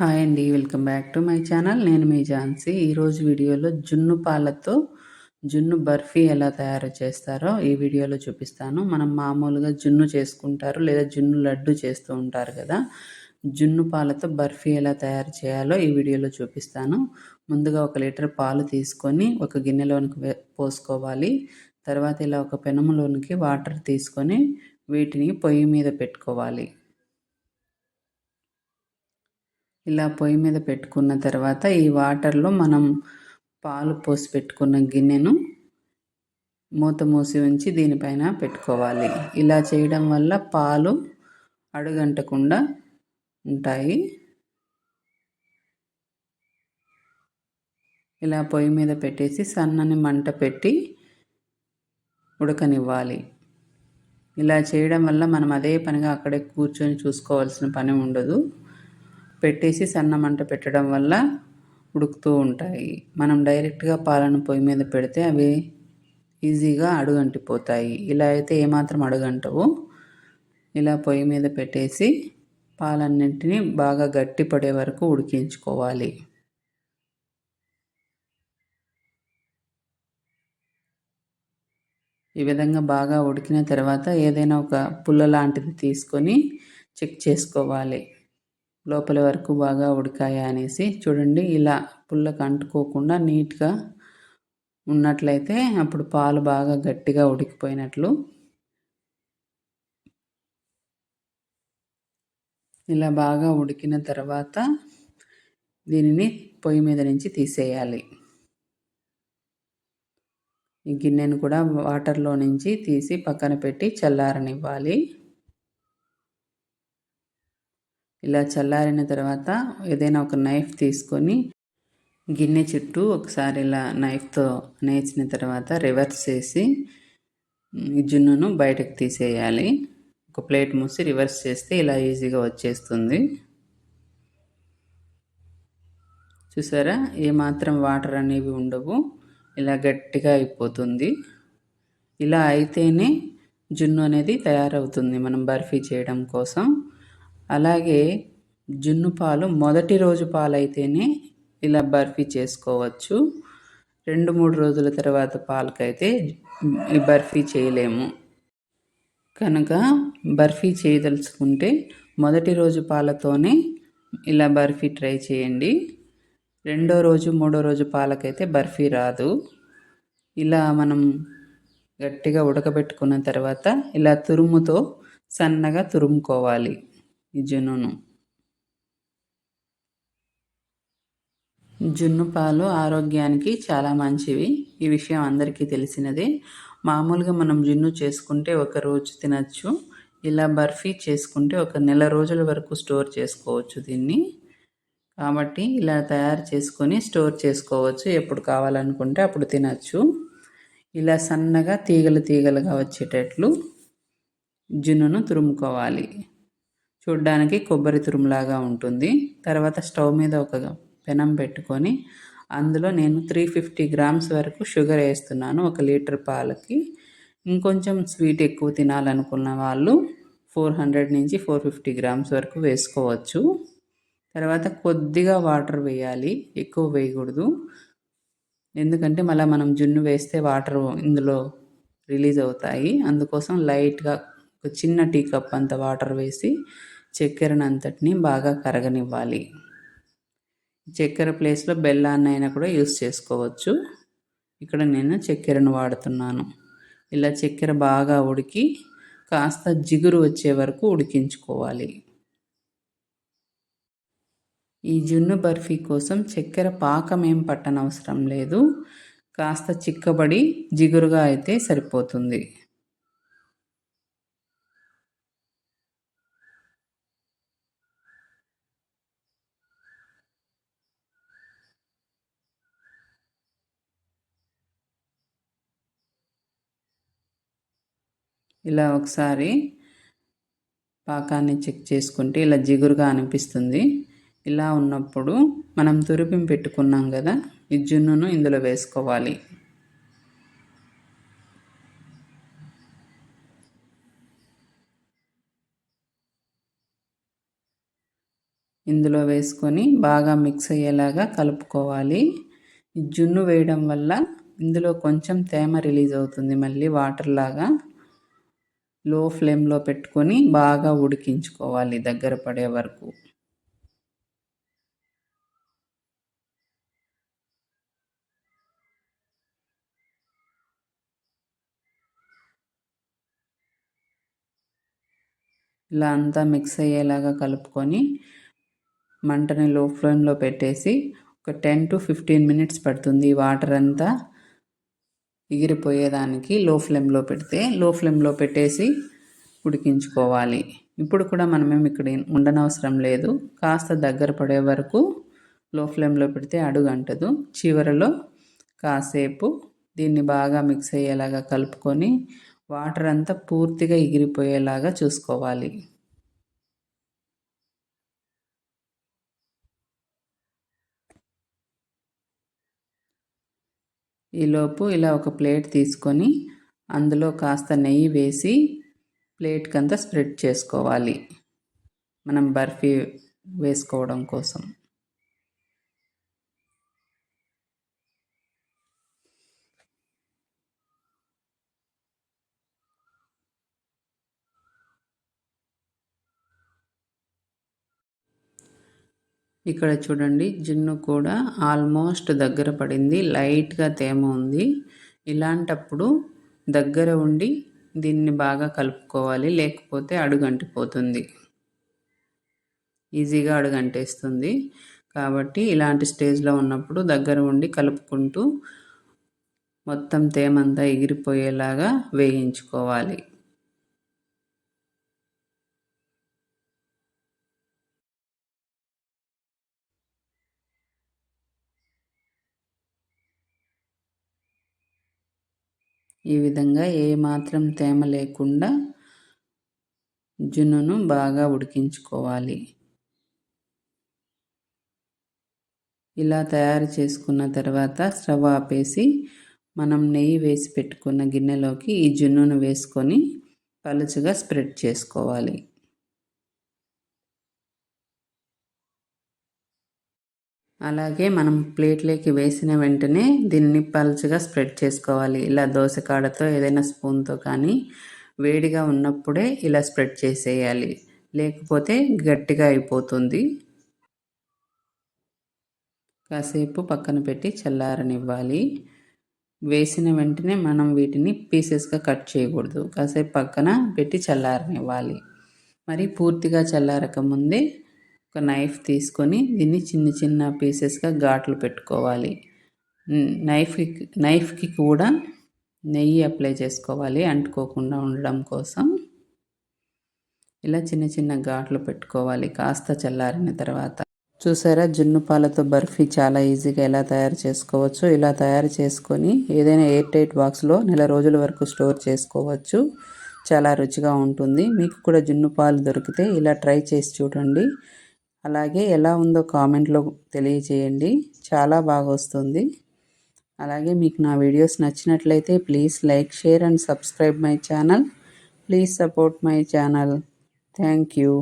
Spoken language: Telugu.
హాయ్ అండి welcome back to my channel. నేను మీ ఝాన్సీ. ఈరోజు వీడియోలో జున్ను పాలతో జున్ను బర్ఫీ ఎలా తయారు చేస్తారో ఈ వీడియోలో చూపిస్తాను. మనం మామూలుగా జున్ను చేసుకుంటారు లేదా జున్ను లడ్డు చేస్తూ ఉంటారు కదా జున్ను పాలతో బర్ఫీ ఎలా తయారు చేయాలో ఈ వీడియోలో చూపిస్తాను. ముందుగా ఒక లీటర్ పాలు తీసుకొని ఒక గిన్నెలోనికి పోసుకోవాలి. తర్వాత ఇలా ఒక పెనములోనికి వాటర్ తీసుకొని వీటిని పొయ్యి మీద పెట్టుకోవాలి. ఇలా పొయ్యి మీద పెట్టుకున్న తర్వాత ఈ వాటర్లో మనం పాలు పోసి పెట్టుకున్న గిన్నెను మూత మూసి ఉంచి దీనిపైన పెట్టుకోవాలి. ఇలా చేయడం వల్ల పాలు అడుగంటకుండా ఉంటాయి. ఇలా పొయ్యి మీద పెట్టేసి సన్నని మంట పెట్టి ఉడకనివ్వాలి. ఇలా చేయడం వల్ల మనం అదే పనిగా అక్కడే కూర్చొని చూసుకోవాల్సిన పని ఉండదు. పెట్టేసి సన్న మంట పెట్టడం వల్ల ఉడుకుతూ ఉంటాయి. మనం డైరెక్ట్గా పాలను పొయ్యి మీద పెడితే అవి ఈజీగా అడుగంటిపోతాయి. ఇలా అయితే ఏమాత్రం అడుగంటవు. ఇలా పొయ్యి మీద పెట్టేసి పాలన్నింటినీ బాగా గట్టి పడే వరకు ఉడికించుకోవాలి. ఈ విధంగా బాగా ఉడికిన తర్వాత ఏదైనా ఒక పుల్ల లాంటిది తీసుకొని చెక్ చేసుకోవాలి. లోపల వరకు బాగా ఉడికాయా అనేసి చూడండి ఇలా పుల్లకు అంటుకోకుండా నీట్గా ఉన్నట్లయితే అప్పుడు పాలు బాగా గట్టిగా ఉడికిపోయినట్లు. ఇలా బాగా ఉడికిన తర్వాత దీనిని పొయ్యి మీద నుంచి తీసేయాలి. ఈ గిన్నెను కూడా వాటర్లో నుంచి తీసి పక్కన పెట్టి చల్లారనివ్వాలి. ఇలా చల్లారిన తర్వాత ఏదైనా ఒక నైఫ్ తీసుకొని గిన్నె చుట్టూ ఒకసారి ఇలా నైఫ్తో నేర్చిన తర్వాత రివర్స్ చేసి జున్నును బయటకు తీసేయాలి. ఒక ప్లేట్ మూసి రివర్స్ చేస్తే ఇలా ఈజీగా వచ్చేస్తుంది. చూసారా? ఏమాత్రం వాటర్ అనేవి ఉండవు. ఇలా గట్టిగా అయిపోతుంది. ఇలా అయితేనే జున్ను అనేది తయారవుతుంది. మనం బర్ఫీ చేయడం కోసం. అలాగే జున్ను పాలు మొదటి రోజు పాలైతేనే ఇలా బర్ఫీ చేసుకోవచ్చు. రెండు మూడు రోజుల తర్వాత పాలకైతే ఈ బర్ఫీ చేయలేము. కనుక బర్ఫీ చేయదలుచుకుంటే మొదటి రోజు పాలతోనే ఇలా బర్ఫీ ట్రై చేయండి. రెండో రోజు మూడో రోజు పాలకైతే బర్ఫీ రాదు. ఇలా మనం గట్టిగా ఉడకబెట్టుకున్న తర్వాత ఇలా తురుముతో సన్నగా తురుముకోవాలి. జున్నును. జున్ను పాలు ఆరోగ్యానికి చాలా మంచివి. ఈ విషయం అందరికీ తెలిసినదే. మామూలుగా మనం జున్ను చేసుకుంటే ఒక రోజు తినచ్చు. ఇలా బర్ఫీ చేసుకుంటే ఒక నెల రోజుల వరకు స్టోర్ చేసుకోవచ్చు దీన్ని. కాబట్టి ఇలా తయారు చేసుకొని స్టోర్ చేసుకోవచ్చు. ఎప్పుడు కావాలనుకుంటే అప్పుడు తినచ్చు. ఇలా సన్నగా తీగలు తీగలుగా వచ్చేటట్లు జున్నును తురుముకోవాలి. చూడ్డానికి కొబ్బరి తురుములాగా ఉంటుంది. తర్వాత స్టవ్ మీద ఒక పెనం పెట్టుకొని అందులో నేను త్రీ ఫిఫ్టీ గ్రామ్స్ వరకు షుగర్ వేస్తున్నాను ఒక లీటర్ పాలకి. ఇంకొంచెం స్వీట్ ఎక్కువ తినాలనుకున్న వాళ్ళు ఫోర్ హండ్రెడ్ నుంచి ఫోర్ ఫిఫ్టీ గ్రామ్స్ వరకు వేసుకోవచ్చు. తర్వాత కొద్దిగా వాటర్ వేయాలి ఎక్కువ వేయకూడదు. ఎందుకంటే మళ్ళీ మనం జున్ను వేస్తే వాటర్ ఇందులో రిలీజ్ అవుతాయి. అందుకోసం లైట్గా ఒక చిన్న టీ కప్ అంత వాటర్ వేసి చక్కెరను అంతటిని బాగా కరగనివ్వాలి. చక్కెర ప్లేస్లో బెల్లాన్ని అయినా కూడా యూస్ చేసుకోవచ్చు. ఇక్కడ నేను చక్కెరను వాడుతున్నాను. ఇలా చక్కెర బాగా ఉడికి కాస్త జిగురు వచ్చే వరకు ఉడికించుకోవాలి. ఈ జున్ను బర్ఫీ కోసం చక్కెర పాకం ఏం పట్టనవసరం లేదు. కాస్త చిక్కబడి జిగురుగా అయితే సరిపోతుంది. ఇలా ఒకసారి పాకాన్ని చెక్ చేసుకుంటే ఇలా జిగురుగా అనిపిస్తుంది. ఇలా ఉన్నప్పుడు మనం తురిపిం పెట్టుకున్నాం కదా ఈ జున్నును ఇందులో వేసుకోవాలి. ఇందులో వేసుకొని బాగా మిక్స్ అయ్యేలాగా కలుపుకోవాలి. జున్ను వేయడం వల్ల ఇందులో కొంచెం తేమ రిలీజ్ అవుతుంది మళ్ళీ వాటర్ లాగా. లో ఫ్లేమ్లో పెట్టుకొని బాగా ఉడికించుకోవాలి దగ్గర పడే వరకు. ఇలా అంతా మిక్స్ అయ్యేలాగా కలుపుకొని మంటని లో ఫ్లేమ్లో పెట్టేసి ఒక టెన్ టు ఫిఫ్టీన్ మినిట్స్ పడుతుంది వాటర్ అంతా. ఎగిరిపోయేదానికి లో ఫ్లేమ్లో పెడితే లో ఫ్లేమ్లో పెట్టేసి ఉడికించుకోవాలి. ఇప్పుడు కూడా మనమేమి ఇక్కడ ఉండనవసరం లేదు. కాస్త దగ్గర పడే వరకు లో ఫ్లేమ్లో పెడితే అడుగంటదు. చివరలో కాసేపు దీన్ని బాగా మిక్స్ అయ్యేలాగా కలుపుకొని వాటర్ అంతా పూర్తిగా ఎగిరిపోయేలాగా చూసుకోవాలి. ఈలోపు ఇలా ఒక ప్లేట్ తీసుకొని అందులో కాస్త నెయ్యి వేసి ప్లేట్కి అంతా స్ప్రెడ్ చేసుకోవాలి. మనం బర్ఫీ వేసుకోవడం కోసం. ఇక్కడ చూడండి జున్ను కూడా ఆల్మోస్ట్ దగ్గర పడింది. లైట్గా తేమ ఉంది. ఇలాంటప్పుడు దగ్గర ఉండి దీన్ని బాగా కలుపుకోవాలి. లేకపోతే అడుగంటిపోతుంది. ఈజీగా అడుగంటేస్తుంది. కాబట్టి ఇలాంటి స్టేజ్లో ఉన్నప్పుడు దగ్గర ఉండి కలుపుకుంటూ మొత్తం తేమంతా ఎగిరిపోయేలాగా వేయించుకోవాలి. ఈ విధంగా ఏమాత్రం తేమ లేకుండా జున్నును బాగా ఉడికించుకోవాలి. ఇలా తయారు చేసుకున్న తర్వాత స్టవ్ ఆపేసి మనం నెయ్యి వేసి పెట్టుకున్న గిన్నెలోకి ఈ జున్నును వేసుకొని పలుచగా స్ప్రెడ్ చేసుకోవాలి. అలాగే మనం ప్లేట్లోకి వేసిన వెంటనే దీన్ని పలుచగా స్ప్రెడ్ చేసుకోవాలి. ఇలా దోసకాడతో ఏదైనా స్పూన్తో కానీ వేడిగా ఉన్నప్పుడే ఇలా స్ప్రెడ్ చేసేయాలి. లేకపోతే గట్టిగా అయిపోతుంది. కాసేపు పక్కన పెట్టి చల్లారనివ్వాలి. వేసిన వెంటనే మనం వీటిని పీసెస్గా కట్ చేయకూడదు. కాసేపు పక్కన పెట్టి చల్లారనివ్వాలి. మరి పూర్తిగా చల్లారక ముందే ఒక నైఫ్ తీసుకొని దీన్ని చిన్న చిన్న పీసెస్గా ఘాట్లు పెట్టుకోవాలి. నైఫ్కి నైఫ్కి కూడా నెయ్యి అప్లై చేసుకోవాలి అంటుకోకుండా ఉండడం కోసం. ఇలా చిన్న చిన్న ఘాట్లు పెట్టుకోవాలి కాస్త చల్లారిన తర్వాత. చూసారా జున్ను పాలతో బర్ఫీ చాలా ఈజీగా ఎలా తయారు చేసుకోవచ్చు. ఇలా తయారు చేసుకొని ఏదైనా ఎయిర్ టైట్ బాక్స్లో నెల రోజుల వరకు స్టోర్ చేసుకోవచ్చు. చాలా రుచిగా ఉంటుంది. మీకు కూడా జున్ను పాలు దొరికితే ఇలా ట్రై చేసి చూడండి. అలాగే ఎలా ఉందో కామెంట్లో తెలియచేయండి చాలా బాగా వస్తుంది. అలాగే మీకు నా వీడియోస్ నచ్చినట్లయితే please like share and subscribe my channel. Please support my channel. Thank you.